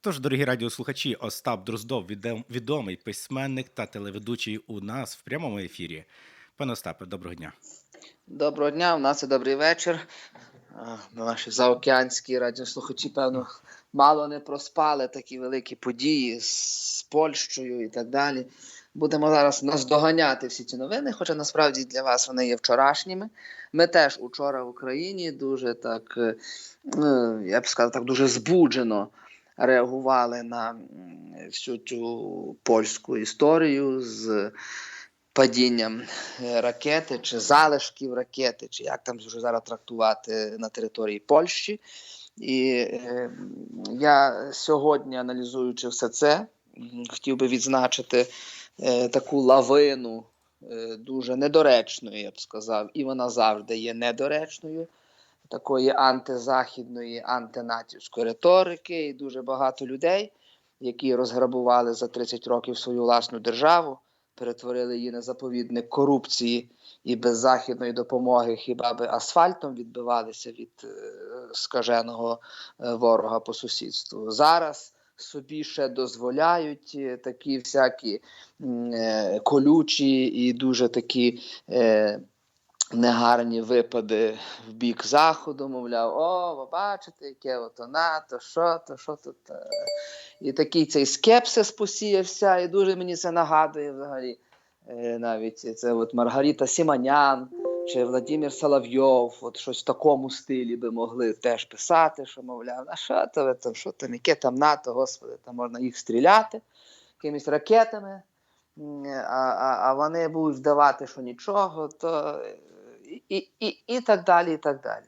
Тож, дорогі радіослухачі, Остап Дроздов, відомий письменник та телеведучий у нас в прямому ефірі. Пане Остапе, доброго дня. Доброго дня, у нас і добрий вечір. Наші заокеанські радіослухачі, певно, мало не проспали такі великі події з Польщею і так далі. Будемо зараз наздоганяти всі ці новини, хоча насправді для вас вони є вчорашніми. Ми теж учора в Україні дуже так, е, ну, я б сказав, так дуже збуджено реагували на всю цю польську історію з падінням е, ракети чи залишків ракети, чи як там вже зараз трактувати на території Польщі. І е, я сьогодні, аналізуючи все це, хотів би відзначити е, таку лавину дуже недоречної, я б сказав, і вона завжди є недоречною. Такої антизахідної, антинатівської риторики, і дуже багато людей, які розграбували за 30 років свою власну державу, перетворили її на заповідник корупції і без західної допомоги хіба би асфальтом відбивалися від е, скаженого е, ворога по сусідству. Зараз собі ще дозволяють е, такі всякі е, колючі і дуже такі. Е, Негарні випади в бік заходу, мовляв, о, ви бачите, яке ото НАТО, що то, що тут. е». І такий цей скепсис посіявся, і дуже мені це нагадує взагалі. Е, навіть це от Маргарита Сіманян чи Владимир Соловйов, от щось в такому стилі би могли теж писати, що, мовляв, а що то там, що там, яке там НАТО, господи, там можна їх стріляти якимись ракетами, а, а, а вони будуть вдавати, що нічого, то і, і, і, так далі, і так далі.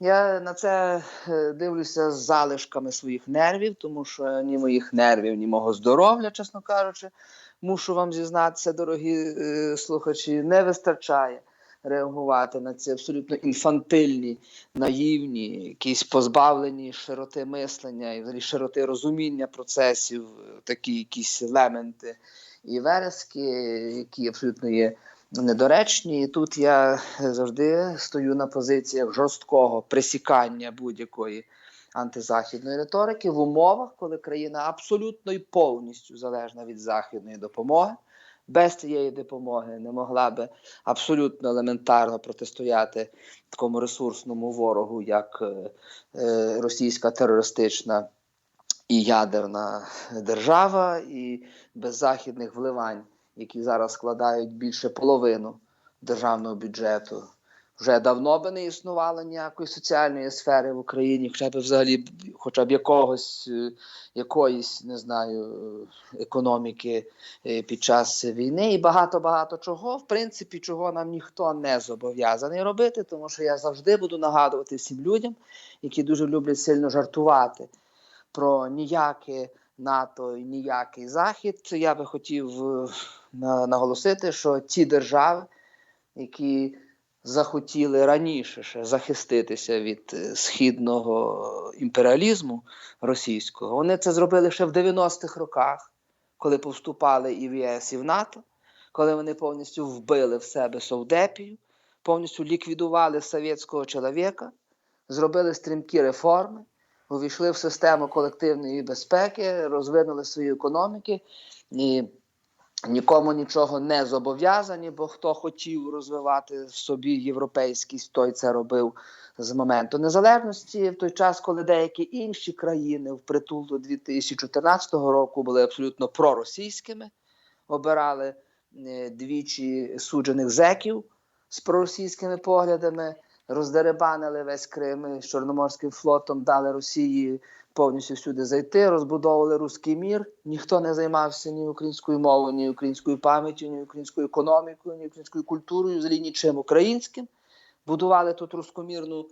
Я на це е, дивлюся з залишками своїх нервів, тому що ні моїх нервів, ні мого здоров'я, чесно кажучи, мушу вам зізнатися, дорогі е, слухачі, не вистачає реагувати на ці абсолютно інфантильні, наївні, якісь позбавлені широти мислення і взагалі широти розуміння процесів, такі якісь елементи і верески, які абсолютно є недоречні. І тут я завжди стою на позиціях жорсткого пресікання будь-якої антизахідної риторики в умовах, коли країна абсолютно і повністю залежна від західної допомоги. Без цієї допомоги не могла би абсолютно елементарно протистояти такому ресурсному ворогу, як е, е, російська терористична і ядерна держава, і без західних вливань, які зараз складають більше половину державного бюджету. Вже давно би не існувало ніякої соціальної сфери в Україні, хоча б взагалі хоча б якогось е, якоїсь, не знаю, е, економіки е, під час війни і багато багато чого, в принципі, чого нам ніхто не зобов'язаний робити, тому що я завжди буду нагадувати всім людям, які дуже люблять сильно жартувати про ніяке НАТО і ніякий Захід. Я би хотів наголосити, що ті держави, які захотіли раніше ще захиститися від е, східного імперіалізму російського, вони це зробили ще в 90-х роках, коли повступали і в ЄС, і в НАТО, коли вони повністю вбили в себе Совдепію, повністю ліквідували совєтського чоловіка, зробили стрімкі реформи, увійшли в систему колективної безпеки, розвинули свої економіки і нікому нічого не зобов'язані, бо хто хотів розвивати в собі європейськість, той це робив з моменту незалежності. В той час, коли деякі інші країни в притул до 2014 року були абсолютно проросійськими, обирали е, двічі суджених зеків з проросійськими поглядами, роздеребанили весь Крим з Чорноморським флотом, дали Росії повністю всюди зайти, розбудовували руський мір. Ніхто не займався ні українською мовою, ні українською пам'яттю, ні українською економікою, ні українською культурою, взагалі нічим українським. Будували тут рускомірну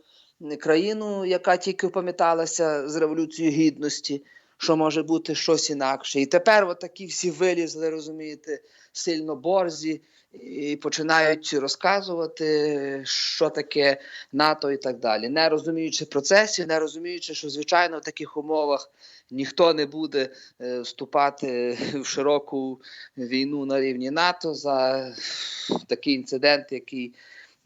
країну, яка тільки пам'яталася з революцією гідності, що може бути щось інакше. І тепер от такі всі вилізли, розумієте, сильно борзі і починають розказувати, що таке НАТО і так далі, не розуміючи процесів, не розуміючи, що звичайно в таких умовах ніхто не буде е, вступати в широку війну на рівні НАТО за такий інцидент, який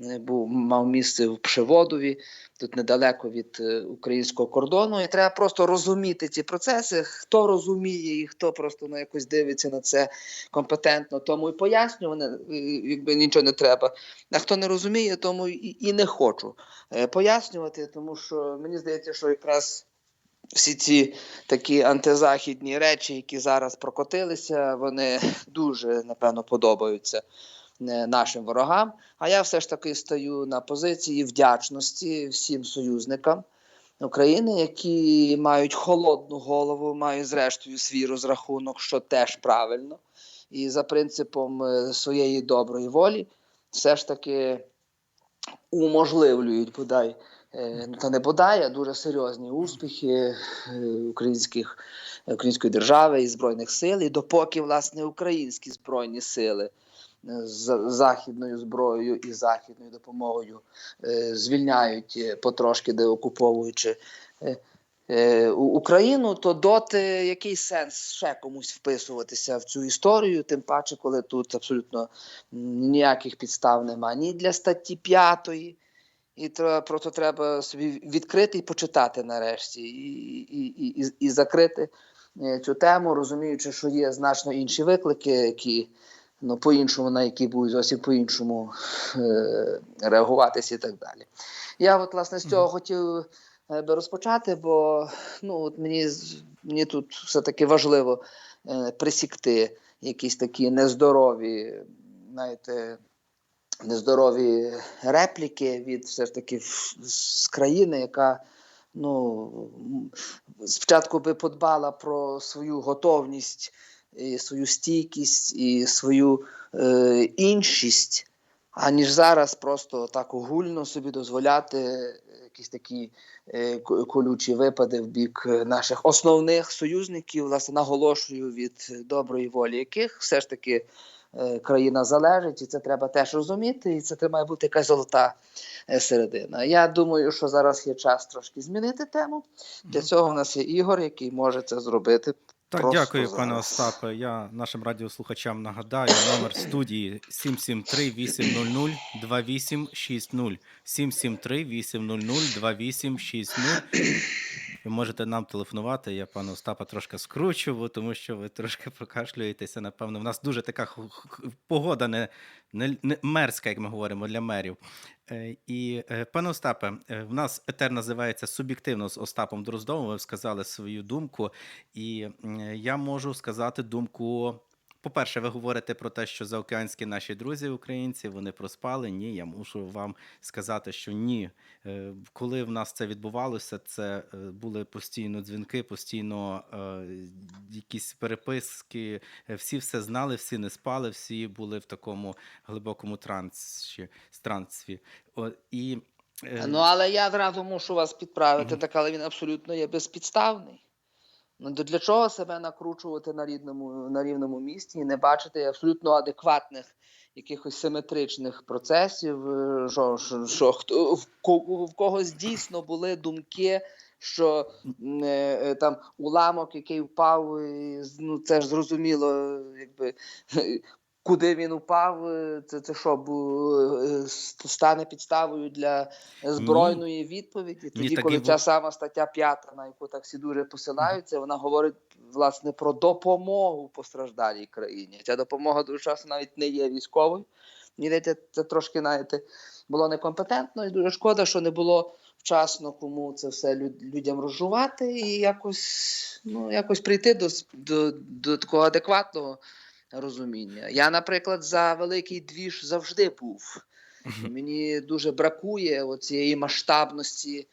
е, був мав місце в Пшеводові тут недалеко від е, українського кордону. І треба просто розуміти ці процеси. Хто розуміє і хто просто ну, якось дивиться на це компетентно, тому і пояснювати е, якби нічого не треба. А хто не розуміє, тому і, і не хочу е, пояснювати, тому що мені здається, що якраз всі ці такі антизахідні речі, які зараз прокотилися, вони дуже напевно подобаються нашим ворогам. А я все ж таки стою на позиції вдячності всім союзникам України, які мають холодну голову, мають зрештою свій розрахунок, що теж правильно, і за принципом е, своєї доброї волі, все ж таки уможливлюють бодай. е, Ну, та не бодай, дуже серйозні успіхи е, українських, української держави і збройних сил, і допоки власне українські збройні сили з західною зброєю і західною допомогою е, звільняють е, потрошки деокуповуючи е, е, Україну, то доти який сенс ще комусь вписуватися в цю історію, тим паче, коли тут абсолютно ніяких підстав нема. Ні для статті 5, і просто треба собі відкрити і почитати нарешті, і, і, і, і, закрити е, цю тему, розуміючи, що є значно інші виклики, які ну, по-іншому, на які будуть зовсім по-іншому е, реагуватися і так далі. Я от, власне, з цього хотів е, би розпочати, бо ну, от мені, мені тут все-таки важливо е, присікти якісь такі нездорові, знаєте, нездорові репліки від все ж таки з країни, яка ну, спочатку би подбала про свою готовність, і свою стійкість і свою е, іншість, аніж зараз просто так огульно собі дозволяти якісь такі е, колючі випади в бік е, наших основних союзників, власне, наголошую від доброї волі, яких все ж таки е, країна залежить, і це треба теж розуміти, і це має бути якась золота е, середина. Я думаю, що зараз є час трошки змінити тему. Для цього в нас є Ігор, який може це зробити. Так, Просто дякую, пане. Остапе. Я нашим радіослухачам нагадаю номер студії 773 800 2860 773 800 2860 Ви можете нам телефонувати. Я пана Остапа трошки скручу, бо тому що ви трошки прокашлюєтеся. Напевно, в нас дуже така погода не, не, не мерзка, як ми говоримо, для мерів. Е, І, е, пане Остапе, е, в нас етер називається суб'єктивно з Остапом Дроздовим. Ви сказали свою думку, і я можу сказати думку. По-перше, ви говорите про те, що заокеанські наші друзі українці вони проспали. Ні, я мушу вам сказати, що ні. Е, Коли в нас це відбувалося, це е, були постійно дзвінки, постійно е, якісь переписки. Всі все знали, всі не спали, всі були в такому глибокому трансі, трансі. О, і, Ну, але я одразу мушу вас підправити, Мгм. так, але він абсолютно є безпідставний. Ну, то для чого себе накручувати на рідному, на рівному місці і не бачити абсолютно адекватних якихось симетричних процесів, е, що, що, що хто, в, в когось дійсно були думки, що м, е, там уламок, який впав, ну це ж зрозуміло, якби куди він упав, е, це, це що бу, е, стане підставою для збройної відповіді. Тоді, коли ця сама стаття 5, на яку так всі дуже посилаються, вона говорить власне про допомогу постраждалій країні. Ця допомога дуже часто навіть не є військовою. Мені здається, це трошки знаєте, було некомпетентно, і дуже шкода, що не було вчасно кому це все людям розжувати і якось, ну, якось прийти до, до, до такого адекватного розуміння. Я, наприклад, за великий двіж завжди був. Мені дуже бракує цієї масштабності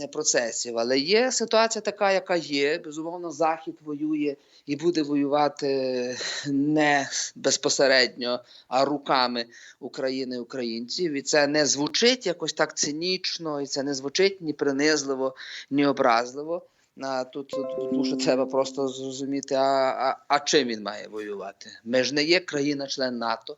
е, процесів. Але є ситуація така, яка є. Безумовно, Захід воює і буде воювати не безпосередньо, а руками України українців. І це не звучить якось так цинічно, і це не звучить ні принизливо, ні образливо. А тут, тут, тут дуже треба просто зрозуміти, а, а, а чим він має воювати? Ми ж не є країна-член НАТО.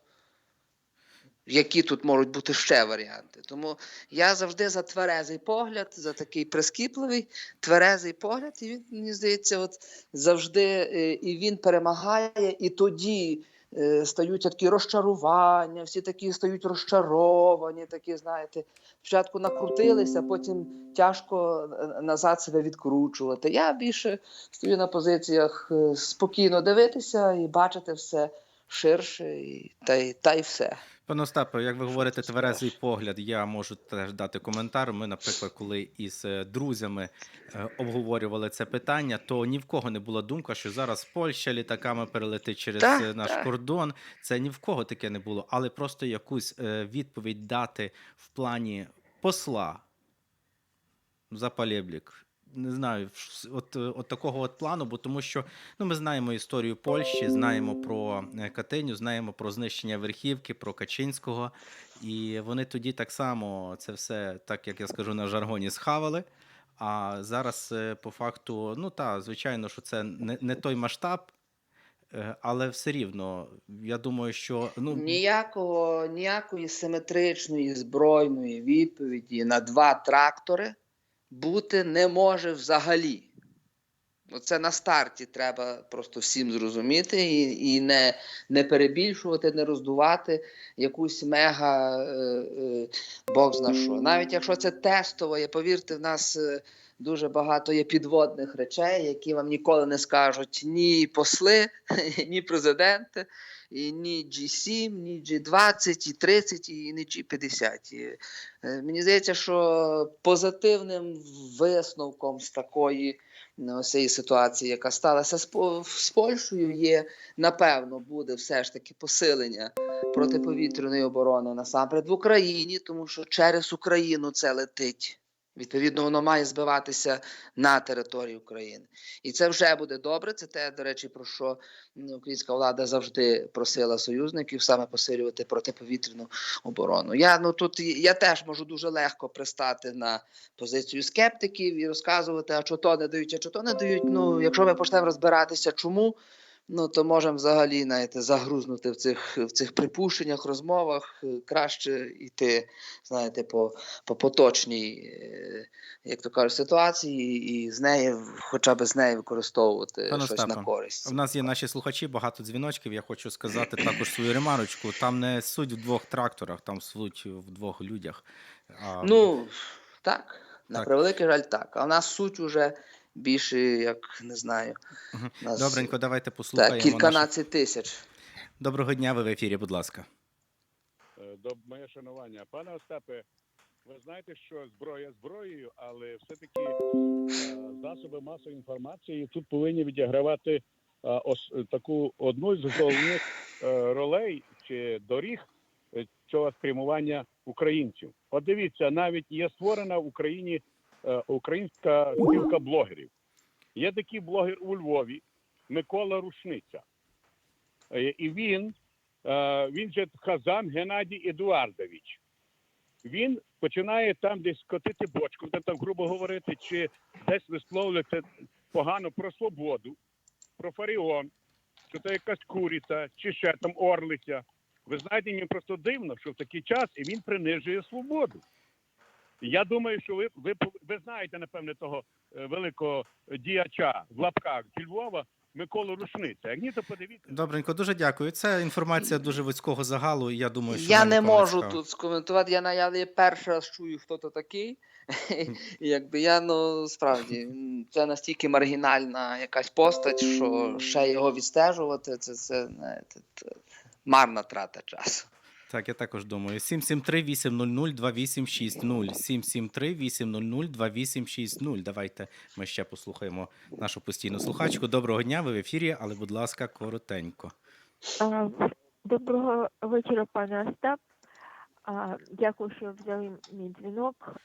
Які тут можуть бути ще варіанти? Тому я завжди за тверезий погляд, за такий прискіпливий, тверезий погляд, і він мені здається, от завжди е, і він перемагає, і тоді е, стають такі розчарування, всі такі стають розчаровані, такі, знаєте, спочатку накрутилися, потім тяжко е, назад себе відкручувати. Я більше стою на позиціях е, спокійно дивитися і бачити все ширше, і, та, й, та й все. Пане Остапе, як ви говорите, тверезий погляд, я можу теж дати коментар. Ми, наприклад, коли із е, друзями е, обговорювали це питання, то ні в кого не була думка, що зараз Польща літаками перелетить через Так, е, наш так. кордон. Це ні в кого таке не було, але просто якусь відповідь дати в плані посла за Палєблік. Не знаю, от, от такого от плану, бо тому що ну, ми знаємо історію Польщі, знаємо про е, Катиню, знаємо про знищення верхівки, про Качинського. І вони тоді так само це все, так як я скажу на жаргоні, схавали. А зараз, е, по факту, ну так, звичайно, що це не, не той масштаб, е, але все рівно, я думаю, що ну, Ніякого, ніякої симетричної збройної відповіді на два трактори бути не може взагалі. Це на старті треба просто всім зрозуміти і, і не, не перебільшувати, не роздувати якусь мега е, е, Бог зна що. Навіть якщо це тестово, я повірте, в нас е, дуже багато є підводних речей, які вам ніколи не скажуть ні посли, ні президенти, і ні G7, ні G20, і 30, і не G50. І, е, Мені здається, що позитивним висновком з такої цієї ситуації, яка сталася з Польщею, є напевно буде все ж таки посилення протиповітряної оборони насамперед в Україні, тому що через Україну це летить. Відповідно, воно має збиватися на території України. І це вже буде добре. Це те, до речі, про що українська влада завжди просила союзників саме посилювати протиповітряну оборону. Я ну тут я теж можу дуже легко пристати на позицію скептиків і розказувати, а що то не дають, а що то не дають. Ну, якщо ми почнемо розбиратися, чому. Ну, то можемо взагалі знаєте, загрузнути в цих, в цих припущеннях, розмовах. Е, Краще йти, знаєте, по, по поточній, е, як то кажуть, ситуації, і з неї, хоча б з неї використовувати Пане щось Остапе, на користь. У нас є наші слухачі, багато дзвіночків. Я хочу сказати також свою ремарочку. Там не суть в двох тракторах, там суть в двох людях. А, Ну, так, на Так. превеликий жаль, так. А в нас суть уже більше, як не знаю. Нас, Добренько, давайте послухаємо. так, наших- кільканадцять тисяч. Доброго дня, ви в ефірі, будь ласка. Е, моє шанування. Пане Остапе, ви знаєте, що зброя зброєю, але все-таки е, засоби масової інформації тут повинні відігравати е, ос- е, таку одну з головних е, ролей чи доріг цього спрямування українців. От дивіться, навіть є створена в Україні українська спілка блогерів. Є такий блогер у Львові Микола Рушниця. Е, І він Е, він же Хазан Геннадій Едуардович. Він починає там десь котити бочку, де там, грубо говорити, чи десь висловлювати погано про свободу, про Фаріон, що це якась куриця, чи ще там орлиця. Ви знаєте, мені просто дивно, що в такий час і він принижує свободу. Я думаю, що ви, ви, ви знаєте, напевне, того е, великого діяча в лапках зі Львова Миколу Рушниця. Як ні, то подивіться. Добренько, дуже дякую. Це інформація дуже вузького загалу. і Я думаю, що Я не можу цікава. тут скоментувати. Я, на- я, я перший раз чую, хто то такий. Якби я ну справді це настільки маргінальна якась постать, що ще його відстежувати, це, це знаєте, це марна трата часу. Так, я також думаю. 773-800-2860. 773-800-2860. Давайте ми ще послухаємо нашу постійну слухачку. Доброго дня, ви в ефірі, але, будь ласка, коротенько. Доброго вечора, пане Остап. Дякую, що взяли мій дзвінок.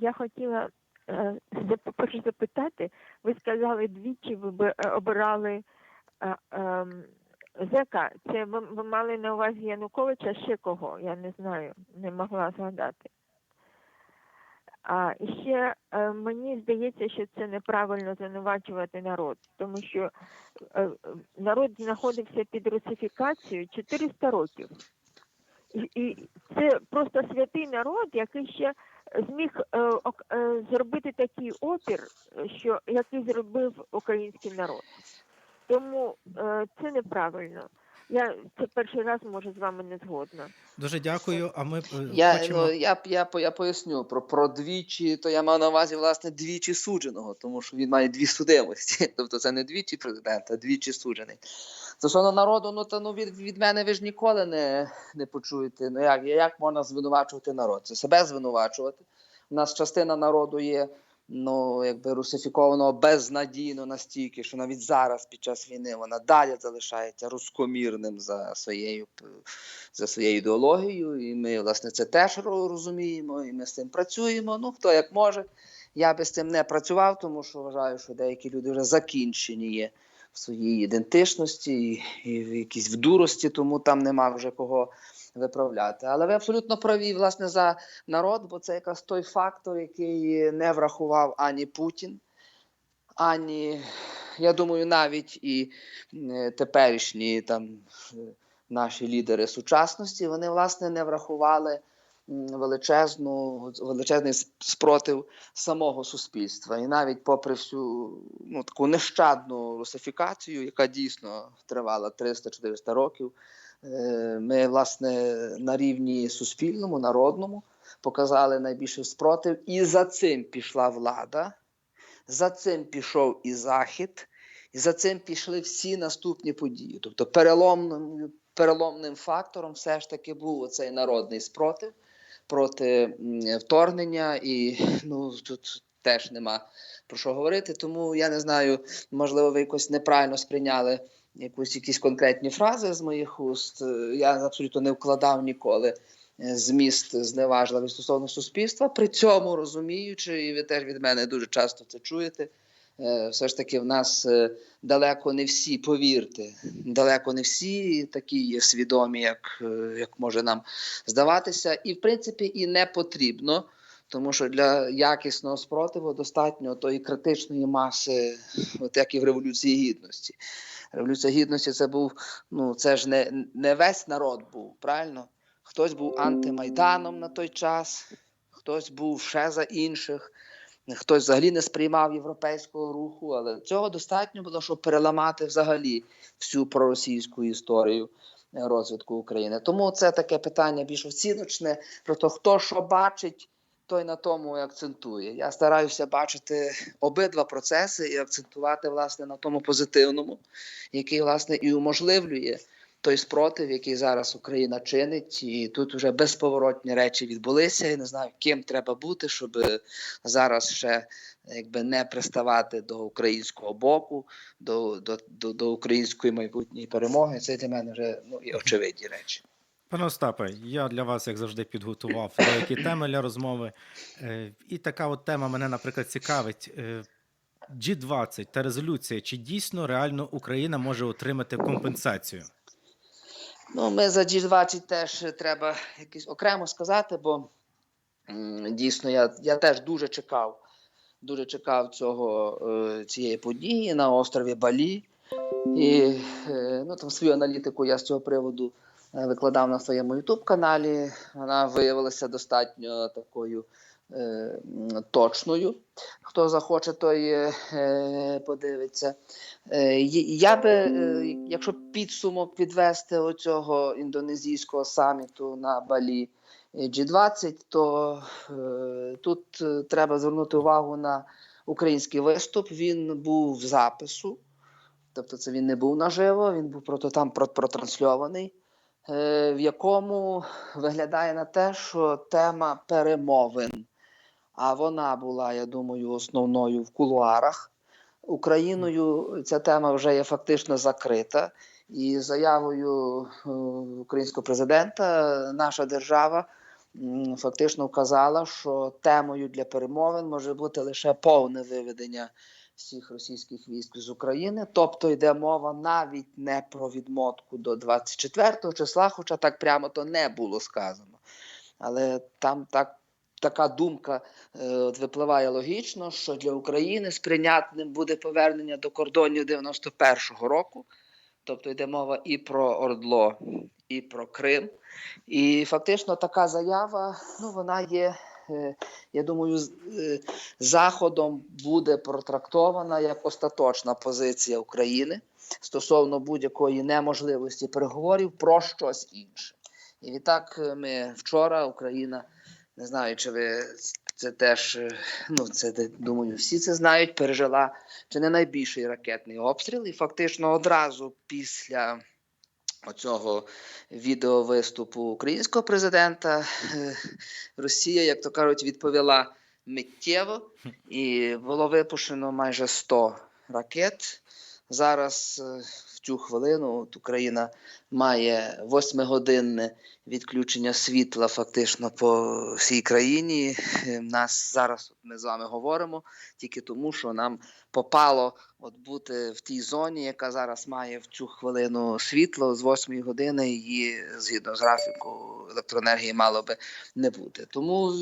Я хотіла е, запитати, ви сказали двічі ви би- е, обирали е, ем, зека. Це ви, ви мали на увазі Януковича ще кого? Я не знаю, не могла згадати. А ще е, мені здається, що це неправильно звинувачувати народ, тому що е, е, народ знаходився під русифікацією 400 років. І, і це просто святий народ, який ще зміг е, е, зробити такий опір, що який зробив український народ. Тому е, це неправильно. Я це перший раз може з вами не згодна. Дуже дякую. А ми е, Я, хочемо. ну, я, я, по- я поясню про, про двічі, то я мав на увазі власне двічі судженого, тому що він має дві судимості. Тобто це не двічі президент, а двічі суджений. Стосовно народу, ну то ну від, від мене ви ж ніколи не, не почуєте. Ну як, як можна звинувачувати народ? Це себе звинувачувати. У нас частина народу є ну, якби русифікованого безнадійно настільки, що навіть зараз під час війни вона далі залишається рускомірним за своєю за своєю ідеологією, і ми, власне, це теж розуміємо, і ми з цим працюємо. Ну, хто як може. Я би з цим не працював, тому що вважаю, що деякі люди вже закінчені є в своїй ідентичності і, і в якійсь в дурості, тому там нема вже кого виправляти. Але ви абсолютно праві, власне, за народ, бо це якраз той фактор, який не врахував ані Путін, ані, я думаю, навіть і теперішні там е, наші лідери сучасності, вони власне не врахували величезну, величезний спротив самого суспільства. І навіть попри всю ну, таку нещадну русифікацію, яка дійсно тривала 300-400 років, ми, власне, на рівні суспільному, народному показали найбільший спротив, і за цим пішла влада, за цим пішов і Захід. І за цим пішли всі наступні події. Тобто переломним, переломним фактором все ж таки був оцей народний спротив проти вторгнення, і ну, тут теж нема про що говорити. Тому я не знаю, можливо, ви якось неправильно сприйняли якусь якісь конкретні фрази з моїх уст. Я абсолютно не вкладав ніколи е, зміст зневажливий стосовно суспільства. При цьому розуміючи, і ви теж від мене дуже часто це чуєте. е, Все ж таки, в нас е, далеко не всі, повірте, далеко не всі такі є свідомі, як, як може нам здаватися, і в принципі і не потрібно, тому що для якісного спротиву достатньо тої критичної маси, от як і в Революції Гідності. Революція Гідності це був, ну це ж не, не весь народ був, правильно? Хтось був антимайданом на той час, хтось був ще за інших. Хтось взагалі не сприймав європейського руху, але цього достатньо було, щоб переламати взагалі всю проросійську історію е, розвитку України. Тому це таке питання більш оціночне про те, хто що бачить, той на тому і акцентує. Я стараюся бачити обидва процеси і акцентувати власне на тому позитивному, який власне і уможливлює той спротив, який зараз Україна чинить, і тут вже безповоротні речі відбулися. Я не знаю, ким треба бути, щоб зараз ще якби не приставати до українського боку, до, до, до, до української майбутньої перемоги. Це для мене вже ну і очевидні речі. Пане Остапе, я для вас, як завжди, підготував деякі теми для розмови. Е, І така от тема мене, наприклад, цікавить. Е, G20 та резолюція, чи дійсно реально Україна може отримати компенсацію? Ну, ми за G20 теж треба якось окремо сказати, бо дійсно я, я теж дуже чекав, дуже чекав цього, е, цієї події на острові Балі. І ну, там свою аналітику я з цього приводу викладав на своєму youtube каналі. Вона виявилася достатньо такою е, точною. Хто захоче, той е, е, подивиться. Е, Я би, е, якщо підсумок підвести оцього індонезійського саміту на Балі е, G20, то е, тут е, треба звернути увагу на український виступ. Він був в запису, тобто це він не був наживо, він був просто там про- протрансльований, е, в якому виглядає на те, що тема перемовин, а вона була, я думаю, основною в кулуарах. Україною ця тема вже є фактично закрита, і заявою е, українського президента наша держава фактично вказала, що темою для перемовин може бути лише повне виведення всіх російських військ з України. Тобто йде мова навіть не про відмотку до 24 числа, хоча так прямо то не було сказано. Але там так. Така думка е, от випливає логічно, що для України сприйнятним буде повернення до кордонів 91-го року. Тобто йде мова і про Ордло, і про Крим. І фактично така заява, ну вона є, я думаю, е, заходом буде протрактована як остаточна позиція України. стосовно будь-якої неможливості переговорів про щось інше. І відтак е, ми вчора Україна, не знаю, чи ви це теж, е, ну це думаю, всі це знають, пережила чи не найбільший ракетний обстріл, і фактично одразу після оцього відеовиступу українського президента е, Росія, як то кажуть, відповіла миттєво, і було випущено майже 100 ракет. Зараз е, в цю хвилину от Україна має восьмигодинне відключення світла фактично по всій країні. Е, Нас зараз ми з вами говоримо тільки тому, що нам попало от бути в тій зоні, яка зараз має в цю хвилину світло з 8 години. Її згідно з графіку електроенергії мало би не бути. Тому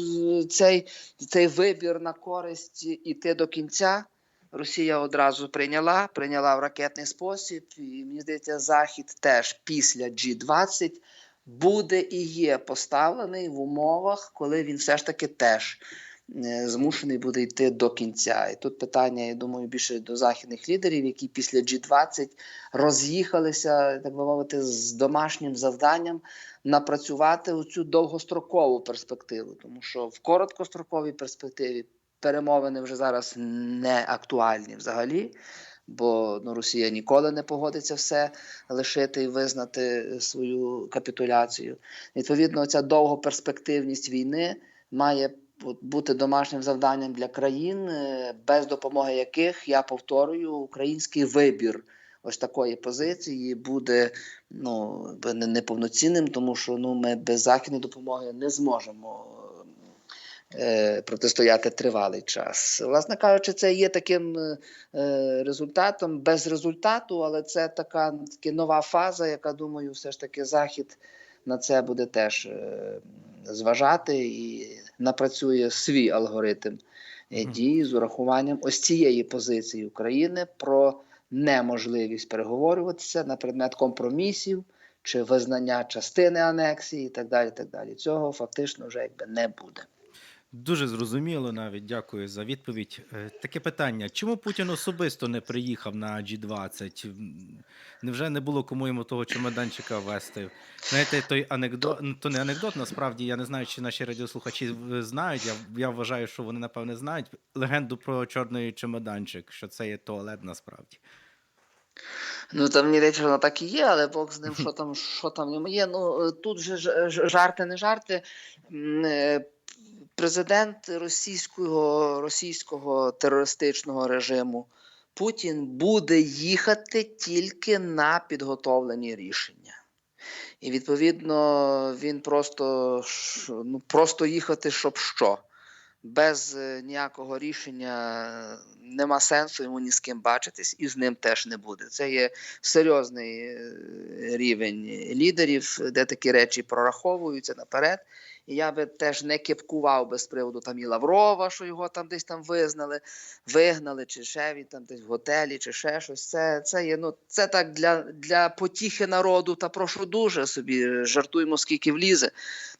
цей, цей вибір на користь іти до кінця. Росія одразу прийняла, прийняла в ракетний спосіб, і мені здається, Захід теж після G20 буде і є поставлений в умовах, коли він все ж таки теж е, змушений буде йти до кінця. І тут питання, я думаю, більше до західних лідерів, які після G20 роз'їхалися, так би мовити, з домашнім завданням напрацювати цю довгострокову перспективу, тому що в короткостроковій перспективі перемовини вже зараз не актуальні взагалі. Бо ну, Росія ніколи не погодиться все лишити і визнати свою капітуляцію. Відповідно, ця довгоперспективність війни має бути домашнім завданням для країн, е, без допомоги яких я повторюю, український вибір ось такої позиції буде ну, неповноцінним, тому що ну, ми без західної допомоги не зможемо е, протистояти тривалий час. Власне кажучи, це є таким е, е, результатом без результату, але це така таки нова фаза, яка думаю, все ж таки захід на це буде теж е, зважати і напрацює свій алгоритм е, дії з урахуванням ось цієї позиції України про неможливість переговорюватися на предмет компромісів чи визнання частини анексії, і так далі. так далі. Цього фактично вже якби не буде. Дуже зрозуміло навіть дякую за відповідь. Е, Таке питання: чому Путін особисто не приїхав на G20? Невже не було кому йому того чемоданчика вести? Знаєте, той анекдот, то не анекдот, насправді я не знаю, чи наші радіослухачі е, знають. Я, я вважаю, що вони напевне знають легенду про чорний чемоданчик, що це є туалет насправді. Ну там мені здається, воно так і є, але Бог з ним, що там, що там в ньому є. Ну е, тут же жарти, не жарти. Е, Президент російського, російського терористичного режиму Путін буде їхати тільки на підготовлені рішення. І відповідно він просто, ну, просто їхати, щоб що. Без е, ніякого рішення нема сенсу йому ні з ким бачитись, і з ним теж не буде. Це є серйозний е, рівень лідерів, де такі речі прораховуються наперед. І я би теж не кепкував без приводу там і Лаврова, що його там десь там визнали, вигнали, чи ще він там десь в готелі, чи ще щось. Це, це є ну це так для, для потіхи народу. Та прошу дуже собі жартуємо скільки влізе.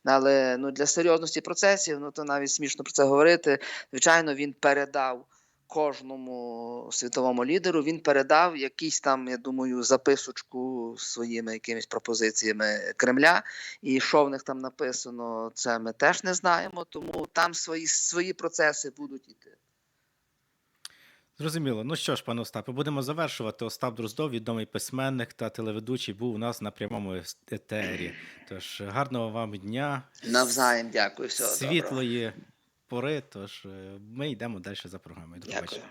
Але ну для серйозності процесів, ну то навіть смішно про це говорити. Звичайно, він передав кожному світовому лідеру. Він передав якісь там, я думаю, записочку своїми якимись пропозиціями Кремля. І що в них там написано, це ми теж не знаємо. Тому там свої свої процеси будуть іти. Зрозуміло. Ну що ж, пане Остапе, будемо завершувати. Остап Дроздов, відомий письменник та телеведучий, був у нас на прямому етері. Тож гарного вам дня, Навзаєм дякую. Всього доброго. Пори. Тож е, ми йдемо далі за програмою. До побачення.